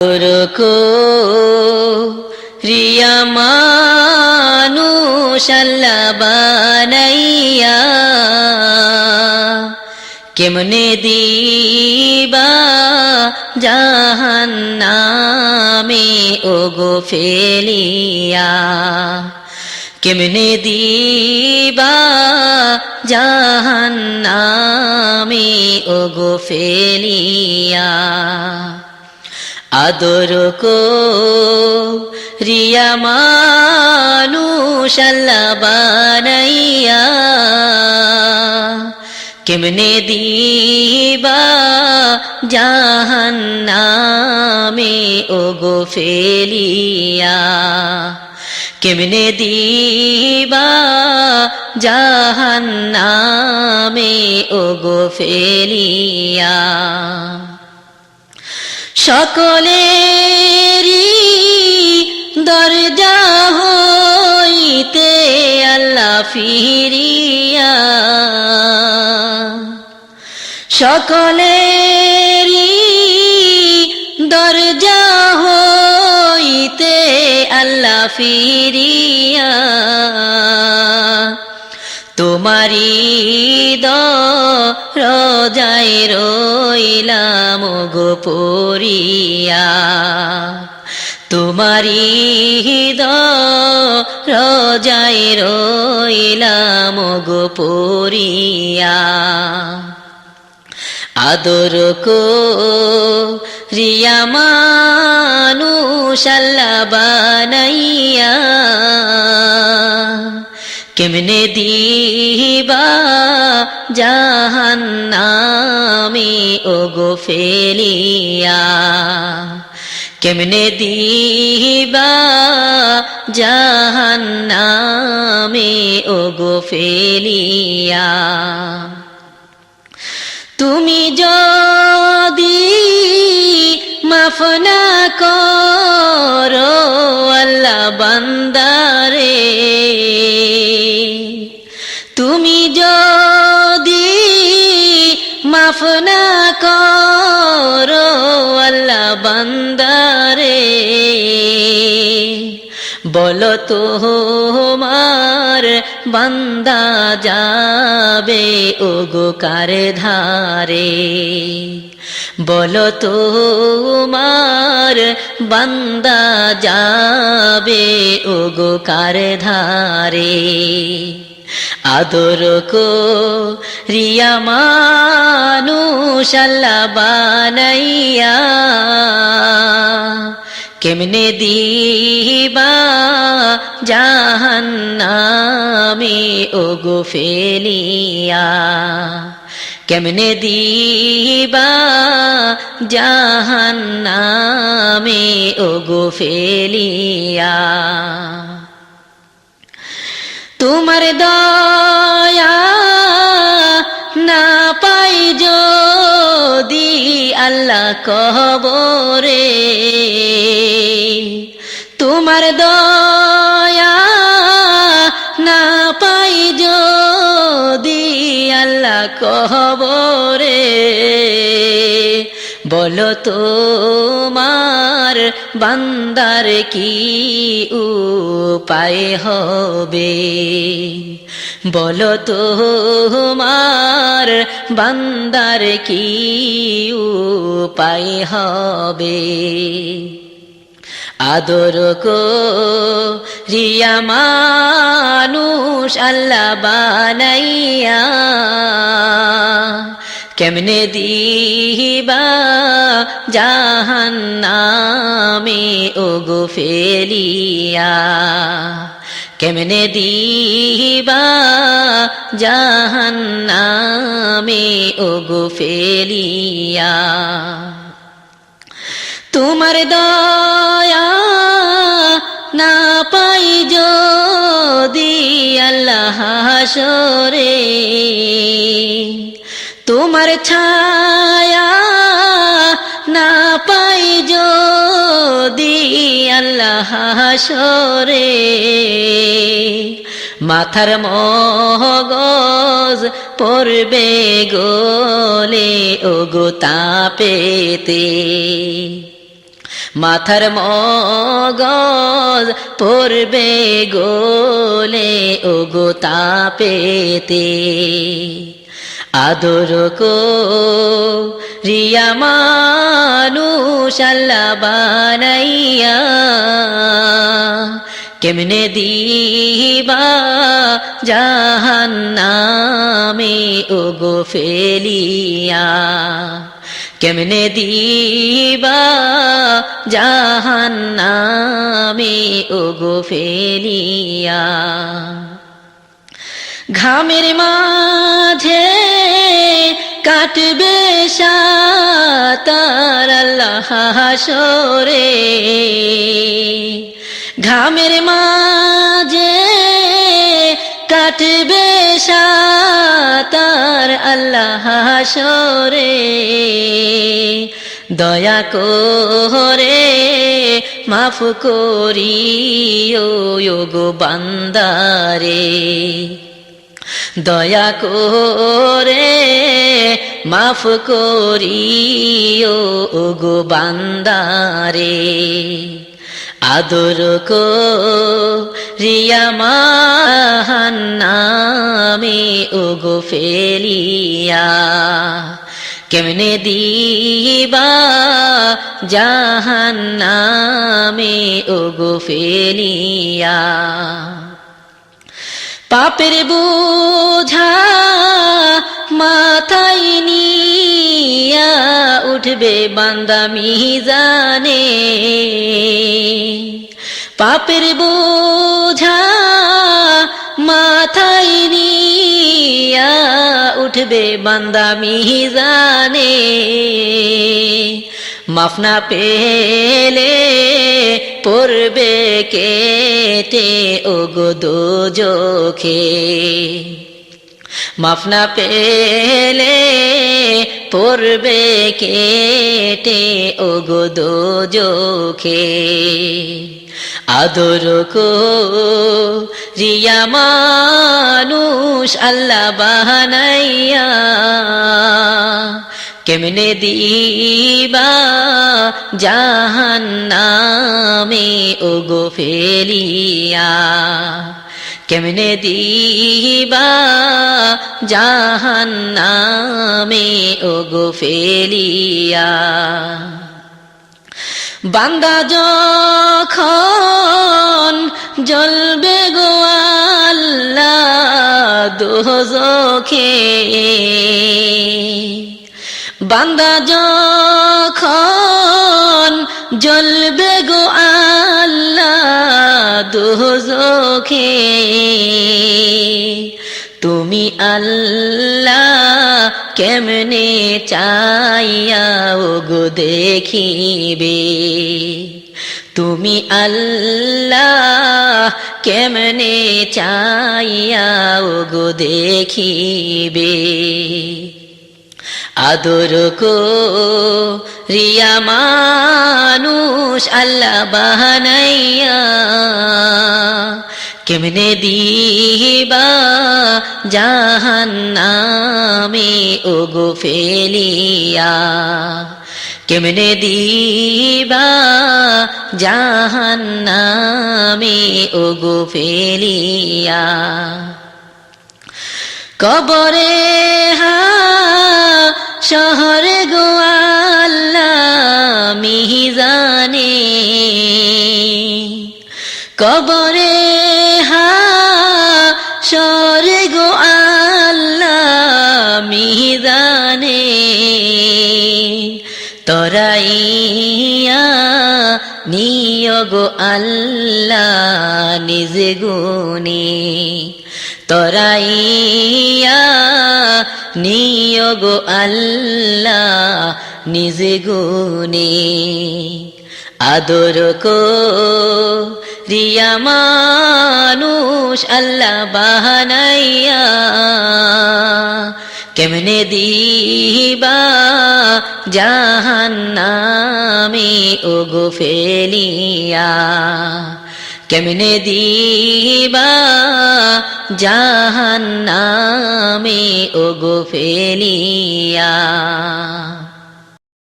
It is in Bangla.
রকো রিয়া মানুষ আল্লাহ বানাইয়া, কেমনে দিবা জাহান্নামে ওগো ফেলিয়া, কেমনে দিবা জাহান্নামে ওগো ফেলিয়া। আদর কো রিয়া মানুষ আল্লাহ বানাইয়া। কেমনে দিবা জাহান্নামে, ওগো ফেলিয়া। কেমনে দিবা জাহান্নামে, ওগো ফেলিয়া। সকলেরই দরজা হইতে আল্লাহ ফিরিয়া। সকলেরই দরজা হইতে আল্লাহ ফিরিয়া। তোমারি দ রজাই রইলাম গো পরিয়া। তোমারি দ রজাই রইলাম গো আদর কো রিয়া মানুষ বানাইয়া কেমনে দিবা জাহান্নামে? ওগো ফেলিয়া, কেমনে দিবা জাহান্নামে? ওগো ফেলিয়া, তুমি যদি মাফ না করো, আল্লাহ বান্দারে তুমি যদি মাফ না করো আল্লাহ বান্দারে, বলো তো মার বান্দা যাবে ওগো কার ধারে? বলো তো মার বান্দা যাবে ওগো কার ধারে? আদর কো রিয়া মানুষ আল্লাহ বানাইয়া। কেমনে দিবা জাহান্নামে, ওগো ফেলিয়া। কেমনে দিবা জাহান্নামে, ওগো ফেলিয়া। তোমার দয়া না পাই যদি আল্লাহ কবরে। তোমার দয়া না পাই যদি আল্লাহ কবরে। বলো তোমার বান্দার কি উপায় হবে? বলো তোমার বান্দার কি উপায় হবে? আদর রিয়া মানুষ আল্লাহ বানাইয়া কেমনে দিবা জাহান্নামে, ওগো ফেলিয়া? কেমনে দিবা জাহান্নামে, ওগো ফেলিয়া? তোমার দয়া না পাই যদি আল্লাহ হাসরে। তোমার ছায়া না পাই যদি আল্লাহ হাসরে। মাথার মগজ পড়বে গোলে ও গো তাপেতে। মাথার মগজ পড়বে গোলে ও গো তাপেতে। আদর কো রিয়া মানুষ আল্লাহ বানাইয়া। কেমনে দিবা জাহান্নামে ও গো ফেলিয়া। কেমনে দিবা জাহান্নামে ও গো ফেলিয়া। ঘামের মাঝে কাটবে আল্লাহ হাসরে। ঘামের মাঝে কাটবে সাতার আল্লাহ হাসরে। দয়া করে মাফ করিও গো বান্দারে। দয়া করে মাফ করিও গো বান্দারে। আদর রিয়া মাহান্নামে ও গো ফেলিয়া। কেমনে দিবা জাহান্নামে ও গো ফেলিয়া। পাপের বোঝা মাথায় নিয়া উঠবে বান্দা মিজানে। পাপের বোঝা মাথায় নিয়া উঠবে বান্দা মিজানে। মাফনা পেলে পড়বে কেটে ও গো দোজখে মাফনা পেলে পড়বে কেটে ও গো দোজখে। আদর রিয়া মানুষ আল্লাহ বাহানাইয়া কেমনে দিবা জাহান্নামে ও গো ফেলিয়া? কেমনে দিবা জাহান্নামে ও গো ফেলিয়া? বান্দা যখন জ্বলবে গো আল্লাহ দোজখে বান্দা যখন জ্বলবে গো আল্লাহ দোজখে তুমি আল্লাহ কেমনে চাইয়া গো দেখিবে? তুমি আল্লাহ কেমনে চাইয়া গো দেখিবে? আদর কো রিয়া মানুষ, আল্লাহ বাহানাইয়া। কেমনে দিবা জাহান্নামে ও গো ফেলিয়া। কেমনে দিবা জাহান্নামে ও গো ফেলিয়া। কবরে হা শহরে গোয়াল্লা মিহিজানে। কবরে হা শহরে গোয়াল্লা মিহিজানে। তরাইয়া নিয়োগ আল্লাহ নিজ গুণে। তরাইয়া নিয়োগ আল্লাহ নিজ গুণে আদর কো রিয়া মানুষ আল্লাহ বাহানাইয়া কেমনে দিবা জাহান্নামে ও গো ফেলিয়া? কেমনে দিবা জাহান্নামে ও গো ফেলিয়া?